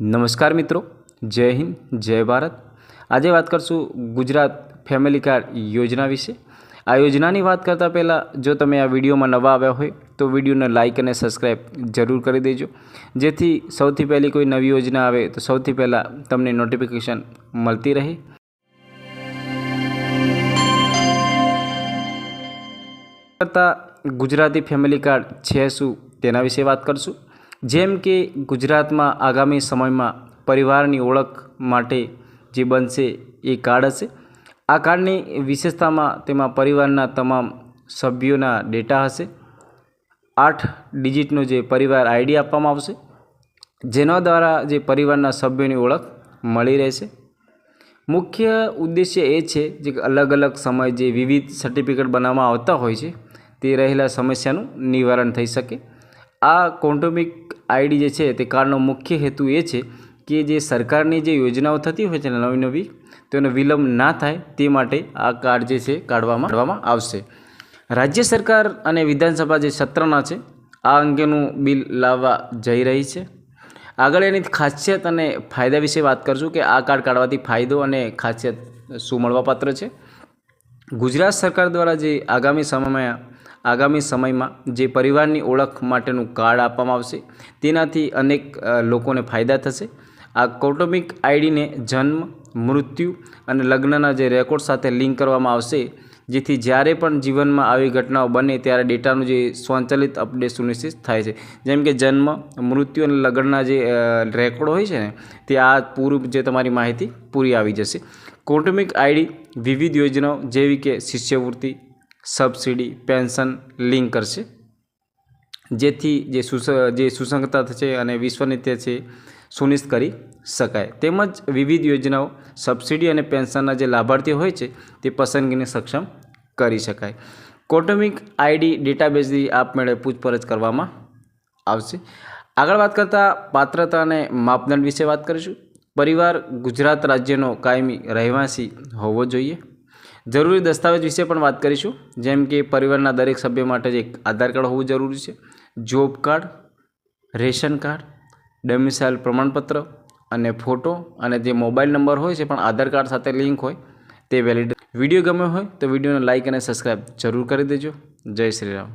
નમસ્કાર મિત્રો, જય હિન્દ, જય ભારત. આજે વાત કરશું ગુજરાત ફેમિલી કાર્ડ યોજના વિશે. આ યોજનાની વાત કરતાં પહેલાં, જો તમે આ વિડીયોમાં નવા આવ્યા હોય, તો વિડીયોને લાઇક અને સબસ્ક્રાઈબ જરૂર કરી દેજો. જેથી સૌથી પહેલી કોઈ નવી યોજના આવે, તો સૌથી પહેલાં તમને નોટિફિકેશન મળતી રહે. કરતાં ગુજરાતી ફેમિલી કાર્ડ છે શું તેના વિશે વાત કરશું. જેમ કે ગુજરાતમાં આગામી સમયમાં પરિવારની ઓળખ માટે જે બનશે એ કાર્ડ હશે. આ કાર્ડની વિશેષતામાં તેમાં પરિવારના તમામ સભ્યોના ડેટા હશે. આઠ ડિજિટનો જે પરિવાર આઈડી આપવામાં આવશે, જેના દ્વારા જે પરિવારના સભ્યોની ઓળખ મળી રહેશે. મુખ્ય ઉદ્દેશ્ય એ છે જે અલગ અલગ સમય જે વિવિધ સર્ટિફિકેટ બનાવવામાં આવતા હોય છે, તે રહેલા સમસ્યાનું નિવારણ થઈ શકે. આ કોન્ટોમિક આઈડી જે છે તે કાર્ડનો મુખ્ય હેતુ એ છે કે જે સરકારની જે યોજનાઓ થતી હોય છે નવી નવી તેનો વિલંબ ના થાય તે માટે આ કાર્ડ જે છે કાઢવામાં કાઢવામાં આવશે. રાજ્ય સરકાર અને વિધાનસભા જે સત્રના છે, આ અંગેનું બિલ લાવવા જઈ રહી છે. આગળ એની ખાસિયત અને ફાયદા વિશે વાત કરશું કે આ કાર્ડ કાઢવાથી ફાયદો અને ખાસિયત શું મળવાપાત્ર છે. ગુજરાત સરકાર દ્વારા જે આગામી સમયમાં આગામી સમયમાં જે પરિવારની ઓળખ માટેનું કાર્ડ આપવામાં આવશે, તેનાથી અનેક લોકોને ફાયદા થશે. આ કૌટુંબિક આઈડીને જન્મ, મૃત્યુ અને લગ્નના જે રેકોર્ડ સાથે લિંક કરવામાં આવશે, જેથી જ્યારે પણ જીવનમાં આવી ઘટનાઓ બને ત્યારે ડેટાનું જે સ્વચાલિત અપડેટ સુનિશ્ચિત થાય છે. જેમ કે જન્મ, મૃત્યુ અને લગ્નના જે રેકોર્ડ હોય છે ને, તે આ પૂરું જે તમારી માહિતી પૂરી આવી જશે. કૌટુંબિક આઈડી વિવિધ યોજનાઓ જેવી કે શિષ્યવૃત્તિ સબસિડી, પેન્શન, લિંક કરશે. જેથી જે જે સુસંગતતા છે અને વિશ્વનીત્ય છે, સુનિશ્ચિત કરી શકાય. તેમજ વિવિધ યોજનાઓ, સબસિડી અને પેન્શનના જે લાભાર્થીઓ હોય છે, તે પસંદગીને સક્ષમ કરી શકાય. કૌટુંબિક આઈડી ડેટાબેઝની આપમેળે પૂછપરછ કરવામાં આવશે. આગળ વાત કરતાં પાત્રતા અને માપદંડ વિશે વાત કરીશું. પરિવાર ગુજરાત રાજ્યનો કાયમી રહેવાસી હોવો જોઈએ. જરૂરી દસ્તાવેજ વિશે પણ વાત કરીશું. જેમ કે પરિવારના દરેક સભ્ય માટે એક આધાર કાર્ડ હોવું જરૂરી છે. Job card, ration card domicile પ્રમાણપત્ર અને ફોટો અને જે મોબાઈલ નંબર હોય છે પણ આધાર કાર્ડ સાથે લિંક હોય તે વેલિડ વીડિયો ગમ્યો હોય તો વિડીયોને લાઇક અને સબસ્ક્રાઈબ જરૂર કરી દેજો. જય શ્રી રામ.